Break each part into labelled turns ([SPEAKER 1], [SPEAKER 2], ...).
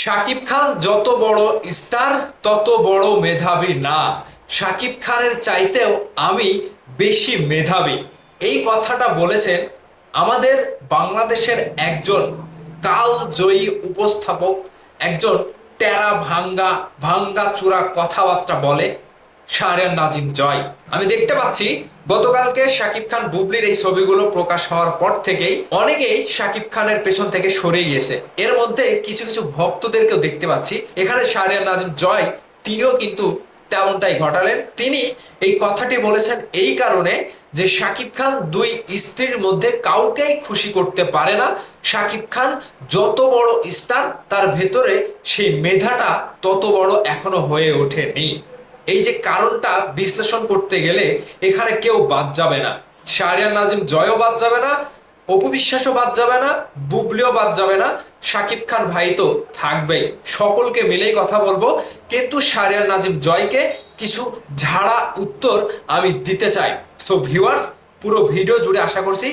[SPEAKER 1] শাকিব খান যত বড় স্টার, তত বড় মেধাবী না। শাকিব খানের চাইতেও আমি বেশি মেধাবী। এই কথাটা বলেছেন আমাদের বাংলাদেশের একজন কালজয়ী উপস্থাপক, একজন টেরা ভাঙ্গা ভাঙ্গা চূড়া কথাবার্তা বলে শাহরিয়ার নাজিম জয়। আমি দেখতে পাচ্ছি গতকালকে শাকিব খান বুবলির এই ছবিগুলো প্রকাশ হওয়ার পর থেকেই অনেকেই শাকিব খানের পেছন থেকে সরে গিয়েছে। এর মধ্যে কিছু কিছু ভক্তদেরকেও দেখতে পাচ্ছি। এখানে শাহরিয়ার নাজিম জয়, তিনিও কিন্তু তেমনটাই ঘটালেন। তিনি এই কথাটি বলেছেন এই কারণে যে শাকিব খান দুই স্ত্রীর মধ্যে কাউকেই খুশি করতে পারে না। শাকিব খান যত বড় স্টার, তার ভেতরে সেই মেধাটা তত বড় এখনও হয়ে ওঠেনি। এই যে কারণটা বিশ্লেষণ করতে গেলে এখানে কেউ বাদ যাবে না। শাহরিয়ার নাজিম জয়ও বাদ যাবে না, অপু বিশ্বাসও বাদ যাবে না, বুবলিও বাদ যাবে না, শাকিব খান ভাই তো থাকবেই। সকলকে মিলেই কথা বলব, কিন্তু শাহরিয়ার নাজিম জয়কে কিছু ঝাড়া উত্তর আমি দিতে চাই। সো ভিউয়ার্স পুরো ভিডিও জুড়ে আশা করছি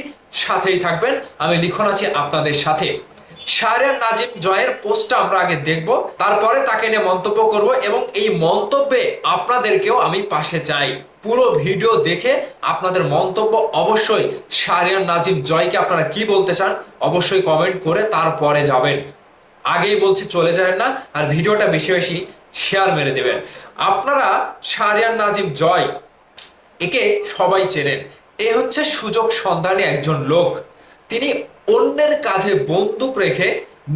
[SPEAKER 1] সাথেই থাকবেন। আমি লিখন আছি আপনাদের সাথে। শাহরিয়ার নাজিম জয়ের পোস্টটা আমরা আগে দেখব। তারপরে তাকে নিয়ে মন্তব্য করব এবং এই মন্তব্যে আপনাদেরকেও আমি পাশে চাই। পুরো ভিডিও দেখে আপনাদের মন্তব্য অবশ্যই শাহরিয়ার নাজিম জয়কে আপনারা কি বলতে চান অবশ্যই কমেন্ট করে তারপরে যাবেন। আগেই বলছি, চলে যায় না। আর ভিডিওটা বেশি বেশি শেয়ার মেরে দেবেন। আপনারা শাহরিয়ার নাজিম জয় একে সবাই চেনেন। এ হচ্ছে সুযোগ সন্ধানী একজন লোক। তিনি অন্যের কাঁধে বন্দুক রেখে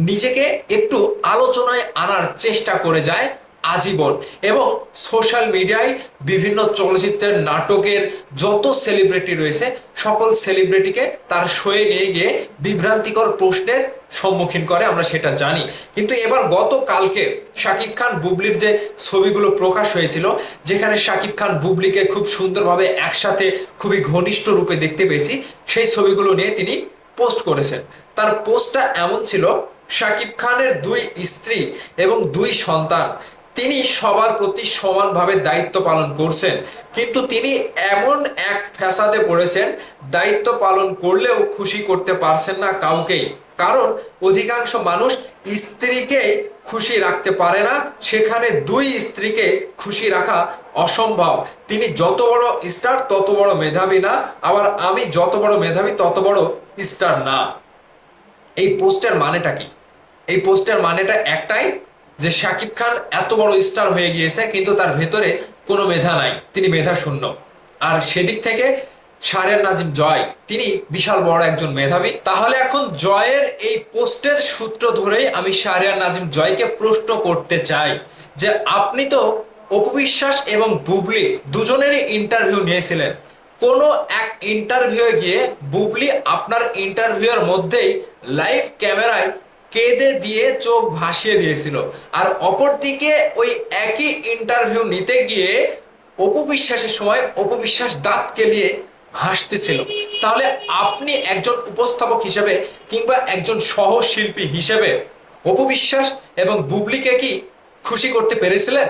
[SPEAKER 1] নিজেকে একটু আলোচনায় আনার চেষ্টা করে যায় আজীবন এবং সোশ্যাল মিডিয়ায় বিভিন্ন চলচ্চিত্রের নাটকের যত সেলিব্রিটি রয়েছে, সকল সেলিব্রিটিকে তার শোয়ে নিয়ে গিয়ে বিভ্রান্তিকর প্রশ্নের সম্মুখীন করে, আমরা সেটা জানি। কিন্তু এবার গতকালকে শাকিব খান বুবলির যে ছবিগুলো প্রকাশ হয়েছিল, যেখানে শাকিব খান বুবলিকে খুব সুন্দরভাবে একসাথে খুবই ঘনিষ্ঠ রূপে দেখতে পেয়েছি, সেই ছবিগুলো নিয়ে তিনি পোস্ট করেছেন। তার পোস্টটা এমন ছিল শাকিব খানের দুই স্ত্রী এবং দুই সন্তান, তিনি সবার প্রতি সমানভাবে দায়িত্ব পালন করছেন। কিন্তু তিনি এমন এক ফ্যাসাদে পড়েছেন, দায়িত্ব পালন করলেও খুশি করতে পারছেন না কাউকেই। কারণ অধিকাংশ মানুষ স্ত্রীকে খুশি রাখতে পারে না, সেখানে দুই স্ত্রীকে খুশি রাখা অসম্ভব। তিনি যত বড় স্টার তত বড় মেধাবী না, আবার আমি যত বড় মেধাবী, তত বড় স্টার না। এই পোস্টের মানেটা কি? এই পোস্টের মানেটা একটাই যে শাকিব খান এত বড় স্টার হয়ে গিয়েছে, কিন্তু তার ভেতরে কোনো মেধা নাই। তিনি মেধা শূন্য। আর সেদিক থেকে শাহরিয়ার নাজিম জয়, তিনি বিশাল বড় একজন মেধাবী। তাহলে এখন জয়ের এই পোস্টের সূত্র ধরেই আমি শাহরিয়ার নাজিম জয়কে প্রশ্ন করতে চাই যে আপনি তো অপবিশ্বাস এবং বুবলি দুজনেরই ইন্টারভিউ নিয়েছিলেন। কোনো এক ইন্টারভিউয়ে গিয়ে বুবলি আপনার ইন্টারভিউয়ের মধ্যেই লাইভ ক্যামেরায় কেঁদে দিয়ে চোখ ভাসিয়ে দিয়েছিল। আর অপরদিকে ওই একই ইন্টারভিউ নিতে গিয়ে অপু বিশ্বাসের সময় অপু বিশ্বাস দাঁত কেলিয়ে হাসতেছিল। তাহলে আপনি একজন উপস্থাপক হিসেবে কিংবা একজন সহশিল্পী হিসেবে অপু বিশ্বাস এবং বুবলিকে কি খুশি করতে পেরেছিলেন?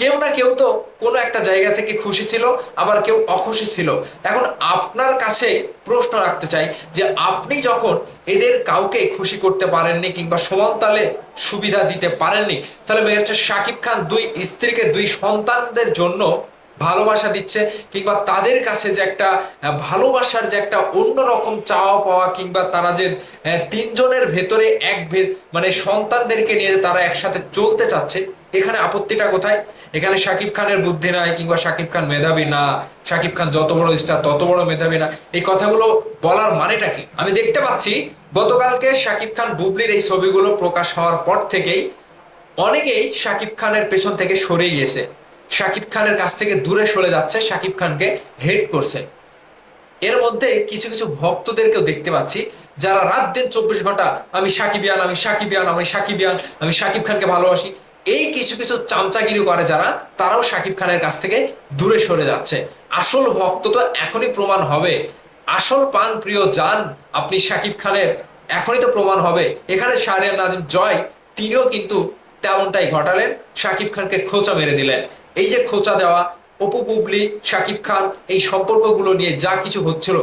[SPEAKER 1] কেউ না কেউ তো কোনো একটা জায়গা থেকে খুশি ছিল, আবার কেউ অখুশি ছিল। এখন আপনার কাছে প্রশ্ন রাখতে চাই যে আপনি যখন এদের কাউকে খুশি করতে পারেননি কিংবা সমানতালে সুবিধা দিতে পারেননি, তাহলে মেগাস্টার শাকিব খান দুই স্ত্রীকে দুই সন্তানদের জন্য ভালোবাসা দিচ্ছে কিংবা তাদের কাছে যে একটা ভালোবাসার যে একটা অন্যরকম চাওয়া পাওয়া কিংবা তারা যে তিনজনের ভেতরে এক মানে সন্তানদেরকে নিয়ে তারা একসাথে চলতে চাচ্ছে এখানে আপত্তিটা কোথায়? এখানে শাকিব খানের বুদ্ধি নাই কিংবা শাকিব খান মেধাবী না, শাকিব খান যত বড় স্টার তত বড় মেধাবী না। এই কথাগুলো বলার মানেটা কি? আমি দেখতে পাচ্ছি, গতকালকে শাকিব খান বুবলির এই ছবিগুলো প্রকাশ হওয়ার পর থেকেই অনেকেই শাকিব খানের পেছন থেকে সরে গিয়েছে শাকিব খানের কাছ থেকে দূরে সরে যাচ্ছে, শাকিব খানকে হেট করছে। এর মধ্যে কিছু কিছু ভক্তদেরকেও দেখতে পাচ্ছি, যারা রাত দিন চব্বিশ ঘণ্টা, আমি সাকিবিয়ান আমি সাকিবিয়ান আমি সাকিবিয়ান আমি শাকিব খানকে ভালোবাসি। এই কিছু কিছু চামচাগিরি করে যারা, তারাও শাকিব খানের কাছ থেকে দূরে সরে যাচ্ছে। আসল ভক্ত তো এখনই প্রমাণ হবে। আসল পান প্রিয় যান আপনি শাকিব খানের, এখনই তো প্রমাণ হবে। এখানে শাহরিয়ার নাজিম জয়, তিনিও কিন্তু তেমনটাই ঘটালেন। শাকিব খানকে খোঁচা মেরে দিলেন। এই যে খোঁচা দেওয়া, অপু বুবলি শাকিব খান, এই সম্পর্কগুলো নিয়ে যা কিছু হচ্ছিল,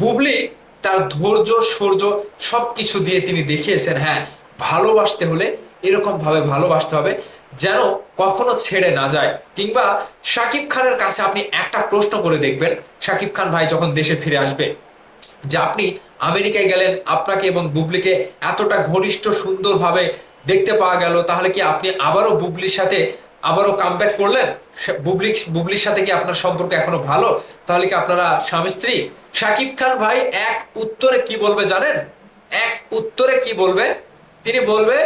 [SPEAKER 1] বুবলি তার ধৈর্য, সৌর্য সব কিছু দিয়ে তিনি দেখিয়েছেন হ্যাঁ ভালোবাসতে হলে এরকম ভাবে ভালোবাসতে হবে যেন কখনো ছেড়ে না যায়। কিংবা শাকিব খানের কাছে আপনি একটা প্রশ্ন করে দেখবেন। শাকিব খান ভাই যখন দেশে ফিরে আসবে, যে আপনি আমেরিকায় গেলেন, আপনাকে এবং বুবলিকে এতটা ঘনিষ্ঠ সুন্দরভাবে দেখতে পাওয়া গেল, তাহলে কি আপনি আবারও বুবলির সাথে আবারও কামব্যাক করলেন? বুবলি, বুবলির সাথে কি আপনার সম্পর্ক এখনও ভালো? তাহলে কি আপনারা স্বামী স্ত্রী? শাকিব খান ভাই এক উত্তরে কি বলবে জানেন? এক উত্তরে কি বলবে? তিনি বলবে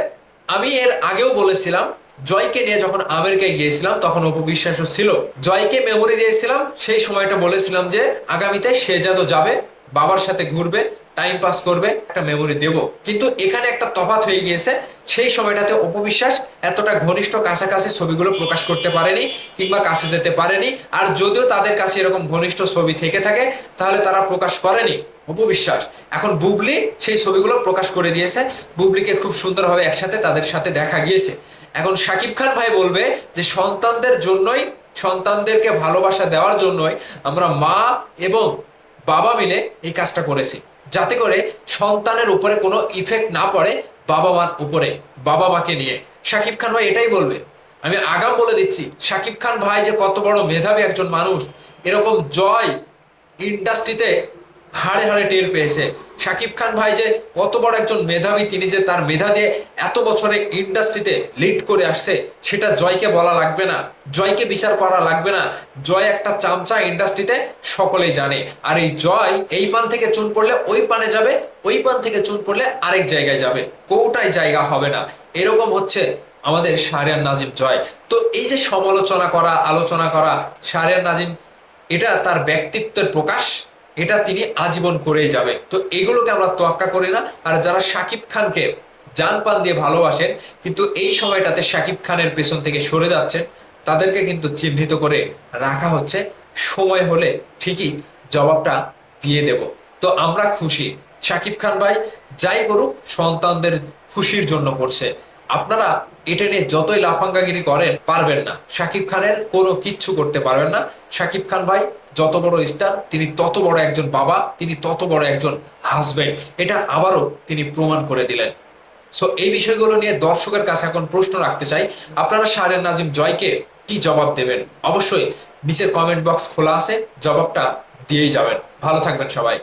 [SPEAKER 1] আমি এর আগেও বলেছিলাম, জয়কে নিয়ে যখন আমেরিকায় গিয়েছিলাম, তখন অপবিশ্বাসও ছিল। জয়কে মেমোরি দিয়েছিলাম, সেই সময়টা বলেছিলাম যে, আগামীতে সে যাদ যাবে, বাবার সাথে ঘুরবে টাইম পাস করবে, একটা মেমোরি দেব। কিন্তু এখানে একটা তফাত হয়ে গিয়েছে, সেই সময়টাতে অপবিশ্বাস এতটা ঘনিষ্ঠ কাছাকাছি ছবিগুলো প্রকাশ করতে পারেনি কিংবা কাছে যেতে পারেনি। আর যদিও তাদের কাছে এরকম ঘনিষ্ঠ ছবি থেকে থাকে, তাহলে তারা প্রকাশ করেনি অপবিশ্বাস এখন বুবলি সেই ছবিগুলো প্রকাশ করে দিয়েছে। বুবলিকে খুব সুন্দরভাবে একসাথে তাদের সাথে দেখা গিয়েছে। এখন শাকিব খান ভাই বলবে যে, সন্তানদের জন্যই, সন্তানদেরকে ভালোবাসা দেওয়ার জন্যই আমরা মা এবং বাবা মিলে এই কাজটা করেছি। যাতে করে সন্তানের উপরে কোনো ইফেক্ট না পড়ে বাবা মার উপরে বাবা মাকে নিয়ে। শাকিব খান ভাই এটাই বলবে। আমি আগাম বলে দিচ্ছি, শাকিব খান ভাই যে কত বড় মেধাবী একজন মানুষ, এরকম জয় ইন্ডাস্ট্রিতে হাড়ে হাড়ে টের পেয়েছে। শাকিব খান ভাই যে কত বড় একজন মেধাবী, তিনি যে তার মেধা দিয়ে এত বছরে ইন্ডাস্ট্রিতে লিড করে আসছে, সেটা জয়কে বলা লাগবে না। জয়কে বিচার করা লাগবে না। জয় একটা চামচা ইন্ডাস্ট্রিতে সকলেই জানে। আর এই জয় এই পান থেকে চুন পড়লে ওই পানে যাবে, ওই পান থেকে চুন পড়লে আরেক জায়গায় যাবে। কোটাই জায়গা হবে না। এরকম হচ্ছে আমাদের শাহরিয়ার নাজিম জয়। তো এই যে সমালোচনা করা, আলোচনা করা শাহরিয়ার নাজিম, এটা তার ব্যক্তিত্বের প্রকাশ? এটা তিনি আজীবন করেই যাবে। তো এগুলোকে আমরা তোয়াক্কা করি না। আর যারা শাকিব খানকে জান পান দিয়ে ভালোবাসেন, কিন্তু এই সময়টাতে শাকিব খানের পেছন থেকে সরে যাচ্ছেন, তাদেরকে কিন্তু চিহ্নিত করে রাখা হচ্ছে, সময় হলে ঠিকই জবাবটা দিয়ে দেব। তো আমরা খুশি। শাকিব খান ভাই, যাই করুক, সন্তানদের খুশির জন্য করছে। আপনারা এটা নিয়ে যতই লাফাঙ্গাগিরি করেন, পারবেন না। শাকিব খানের কোনো কিচ্ছু করতে পারবেন না। শাকিব খান ভাই যত বড় স্টার তিনি তত বড় একজন বাবা, তিনি তত বড় একজন হাজবেন্ড এটা আবারও তিনি প্রমাণ করে দিলেন। সো এই বিষয়গুলো নিয়ে দর্শকের কাছে এখন প্রশ্ন রাখতে চাই, আপনারা সারেন নাজিম জয়কে কি জবাব দেবেন? অবশ্যই নিচের কমেন্ট বক্স খোলা আছে, জবাবটা দিয়েই যাবেন। ভালো থাকবেন সবাই।